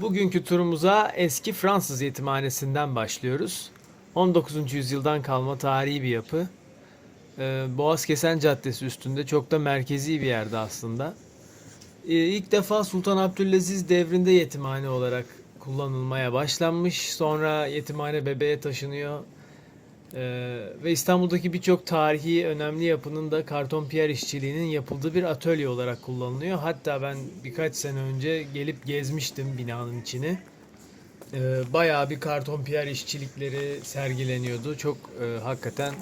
Bugünkü turumuza eski Fransız yetimhanesinden başlıyoruz. 19. yüzyıldan kalma tarihi bir yapı. Ee, Boğaz Kesen Caddesi üstünde çok da merkezi bir yerde aslında. Ee, İlk defa Sultan Abdülaziz devrinde yetimhane olarak kullanılmaya başlanmış. Sonra yetimhane bebeğe taşınıyor. Ee, ve İstanbul'daki birçok tarihi önemli yapının da karton piyer işçiliğinin yapıldığı bir atölye olarak kullanılıyor. Hatta ben birkaç sene önce gelip gezmiştim binanın içini. Ee, bayağı bir karton piyer işçilikleri sergileniyordu. Çok e, hakikaten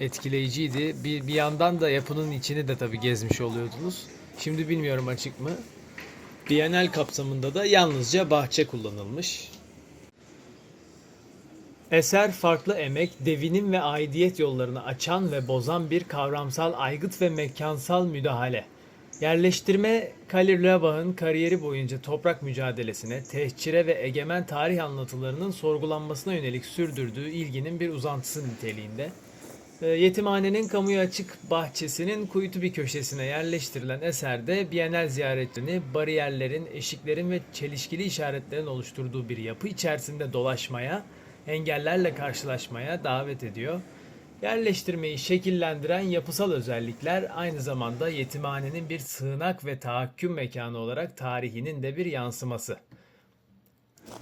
etkileyiciydi. Bir, bir yandan da yapının içini de tabii gezmiş oluyordunuz. Şimdi bilmiyorum açık mı. Bienal kapsamında da yalnızca bahçe kullanılmış. Eser farklı emek, devinim ve aidiyet yollarını açan ve bozan bir kavramsal aygıt ve mekansal müdahale. Yerleştirme, Kalir Labah'ın kariyeri boyunca toprak mücadelesine, tehcire ve egemen tarih anlatılarının sorgulanmasına yönelik sürdürdüğü ilginin bir uzantısı niteliğinde. E, Yetimhanenin kamuya açık bahçesinin kuytu bir köşesine yerleştirilen eserde Bienal ziyaretini bariyerlerin, eşiklerin ve çelişkili işaretlerin oluşturduğu bir yapı içerisinde dolaşmaya, engellerle karşılaşmaya davet ediyor. Yerleştirmeyi şekillendiren yapısal özellikler aynı zamanda yetimhanenin bir sığınak ve tahakküm mekanı olarak tarihinin de bir yansıması.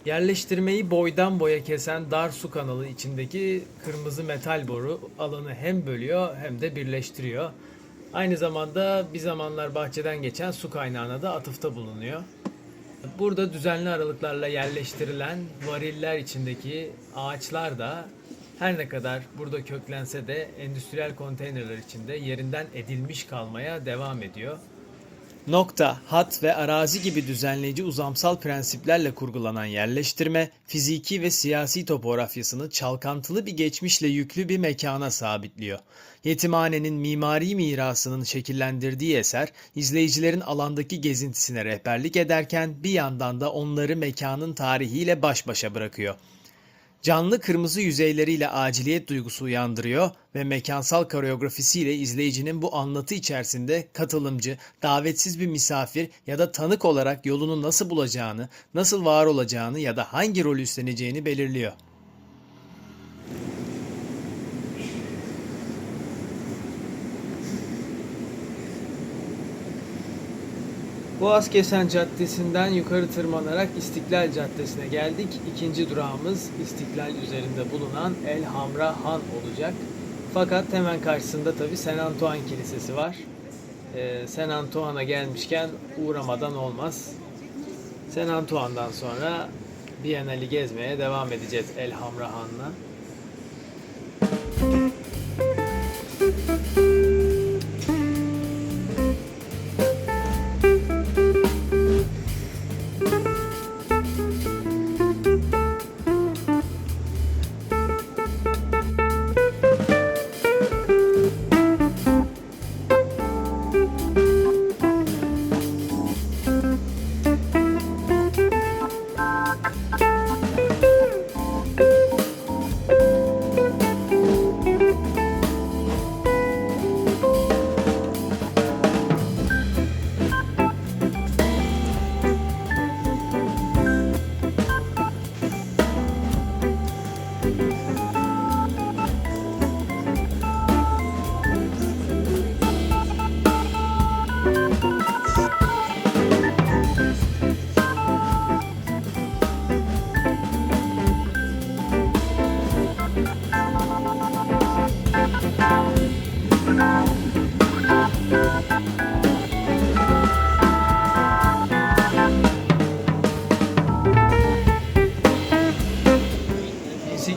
Yerleştirmeyi boydan boya kesen dar su kanalı içindeki kırmızı metal boru alanı hem bölüyor hem de birleştiriyor. Aynı zamanda bir zamanlar bahçeden geçen su kaynağına da atıfta bulunuyor. Burada düzenli aralıklarla yerleştirilen variller içindeki ağaçlar da her ne kadar burada köklense de endüstriyel konteynerler içinde yerinden edilmiş kalmaya devam ediyor. Nokta, hat ve arazi gibi düzenleyici uzamsal prensiplerle kurgulanan yerleştirme, fiziki ve siyasi topografyasını çalkantılı bir geçmişle yüklü bir mekana sabitliyor. Yetimhanenin mimari mirasının şekillendirdiği eser, izleyicilerin alandaki gezintisine rehberlik ederken bir yandan da onları mekanın tarihiyle baş başa bırakıyor. Canlı kırmızı yüzeyleriyle aciliyet duygusu uyandırıyor ve mekansal koreografisiyle izleyicinin bu anlatı içerisinde katılımcı, davetsiz bir misafir ya da tanık olarak yolunu nasıl bulacağını, nasıl var olacağını ya da hangi rolü üstleneceğini belirliyor. Boğaz Kesen Caddesi'nden yukarı tırmanarak İstiklal Caddesi'ne geldik. İkinci durağımız İstiklal üzerinde bulunan El Hamra Han olacak. Fakat hemen karşısında tabi Saint Antoine Kilisesi var. Ee, Saint Antoine'a gelmişken uğramadan olmaz. Saint Antoine'dan sonra Biennale'i gezmeye devam edeceğiz El Hamra Han'la.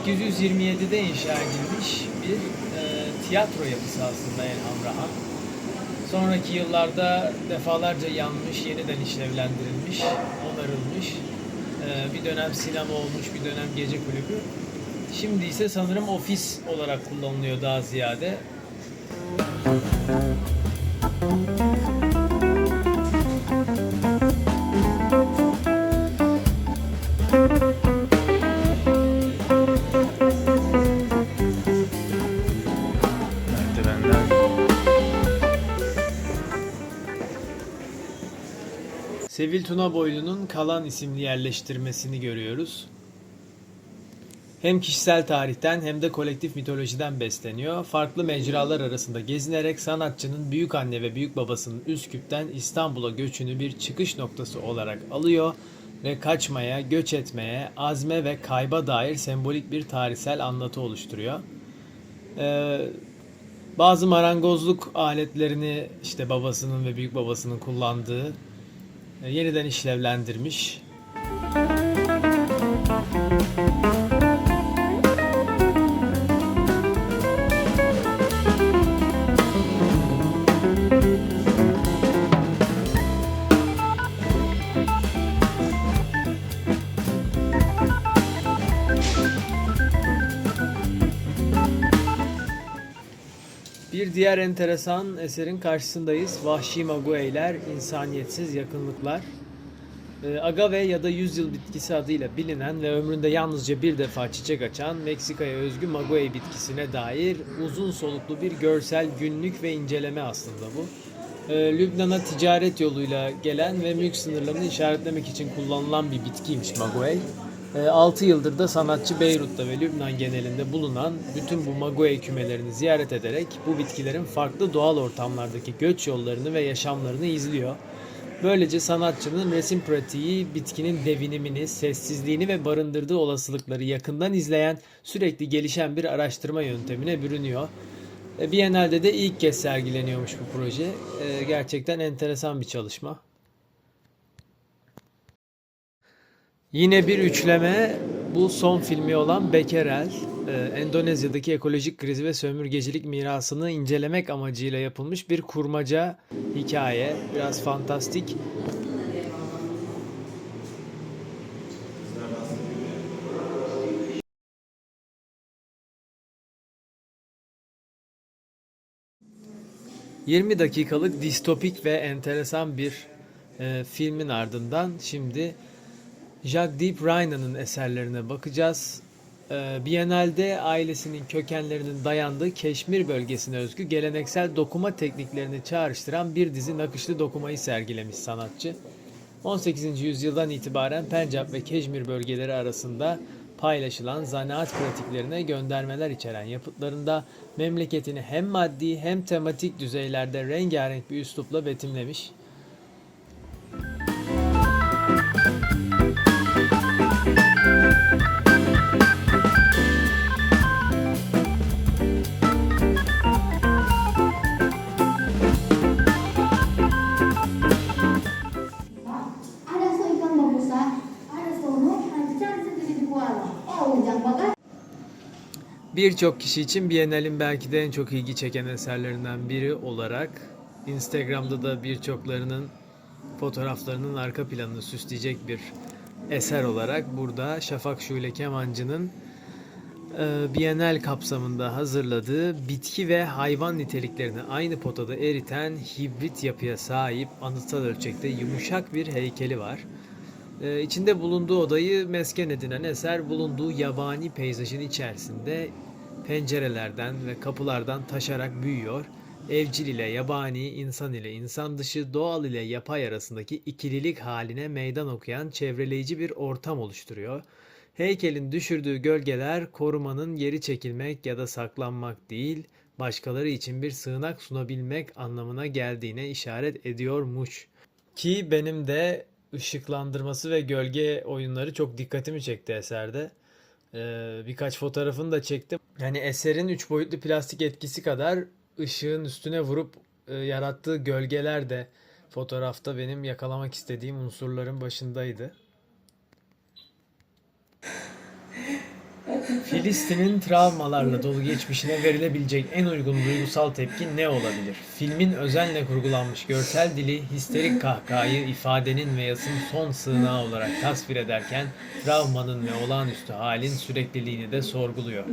1827'de inşa edilmiş bir e, tiyatro yapısı aslında El Hamrahan. Sonraki yıllarda defalarca yanmış, yeniden işlevlendirilmiş, onarılmış. E, bir dönem sinema olmuş, bir dönem gece kulübü. Şimdi ise sanırım ofis olarak kullanılıyor daha ziyade. Sevil Tuna Boylu'nun Kalan isimli yerleştirmesini görüyoruz. Hem kişisel tarihten hem de kolektif mitolojiden besleniyor. Farklı mecralar arasında gezinerek sanatçının büyük anne ve büyük babasının Üsküp'ten İstanbul'a göçünü bir çıkış noktası olarak alıyor ve kaçmaya, göç etmeye, azme ve kayba dair sembolik bir tarihsel anlatı oluşturuyor. Ee, bazı marangozluk aletlerini işte babasının ve büyük babasının kullandığı yeniden işlevlendirmiş. Bir diğer enteresan eserin karşısındayız. Vahşi Magueyler, insaniyetsiz yakınlıklar. Ee, Agave ya da yüzyıl bitkisi adıyla bilinen ve ömründe yalnızca bir defa çiçek açan Meksika'ya özgü Maguey bitkisine dair uzun soluklu bir görsel günlük ve inceleme aslında bu. Ee, Lübnan'a ticaret yoluyla gelen ve mülk sınırlarını işaretlemek için kullanılan bir bitkiymiş Maguey. 6 yıldır da sanatçı Beyrut'ta ve Lübnan genelinde bulunan bütün bu Maguey kümelerini ziyaret ederek bu bitkilerin farklı doğal ortamlardaki göç yollarını ve yaşamlarını izliyor. Böylece sanatçının resim pratiği bitkinin devinimini, sessizliğini ve barındırdığı olasılıkları yakından izleyen, sürekli gelişen bir araştırma yöntemine bürünüyor. E, Biennale'de de ilk kez sergileniyormuş bu proje. E, Gerçekten enteresan bir çalışma. Yine bir üçleme bu son filmi olan Bekerel. Ee, Endonezya'daki ekolojik krizi ve sömürgecilik mirasını incelemek amacıyla yapılmış bir kurmaca hikaye. Biraz fantastik. ...20 dakikalık distopik ve enteresan bir e, filmin ardından şimdi Jagdeep Raina'nın eserlerine bakacağız. Ee, Biennale'de ailesinin kökenlerinin dayandığı Keşmir bölgesine özgü geleneksel dokuma tekniklerini çağrıştıran bir dizi nakışlı dokumayı sergilemiş sanatçı. 18. yüzyıldan itibaren Pencap ve Keşmir bölgeleri arasında paylaşılan zanaat pratiklerine göndermeler içeren yapıtlarında memleketini hem maddi hem tematik düzeylerde rengarenk bir üslupla betimlemiş. Birçok kişi için Biennale'in belki de en çok ilgi çeken eserlerinden biri olarak Instagram'da da birçoklarının fotoğraflarının arka planını süsleyecek bir eser olarak burada Şafak Şule Kemancı'nın e, kapsamında hazırladığı bitki ve hayvan niteliklerini aynı potada eriten hibrit yapıya sahip anıtsal ölçekte yumuşak bir heykeli var. Ee, içinde bulunduğu odayı mesken edinen eser bulunduğu yabani peyzajın içerisinde pencerelerden ve kapılardan taşarak büyüyor. Evcil ile yabani, insan ile insan dışı, doğal ile yapay arasındaki ikililik haline meydan okuyan çevreleyici bir ortam oluşturuyor. Heykelin düşürdüğü gölgeler korumanın geri çekilmek ya da saklanmak değil, başkaları için bir sığınak sunabilmek anlamına geldiğine işaret ediyormuş. Ki benim de ışıklandırması ve gölge oyunları çok dikkatimi çekti eserde. Ee, birkaç fotoğrafını da çektim. Yani eserin üç boyutlu plastik etkisi kadar ışığın üstüne vurup e, yarattığı gölgeler de fotoğrafta benim yakalamak istediğim unsurların başındaydı. Filistin'in travmalarla dolu geçmişine verilebilecek en uygun duygusal tepki ne olabilir? Filmin özenle kurgulanmış görsel dili histerik kahkahayı ifadenin ve yazın son sığınağı olarak tasvir ederken travmanın ve olağanüstü halin sürekliliğini de sorguluyor.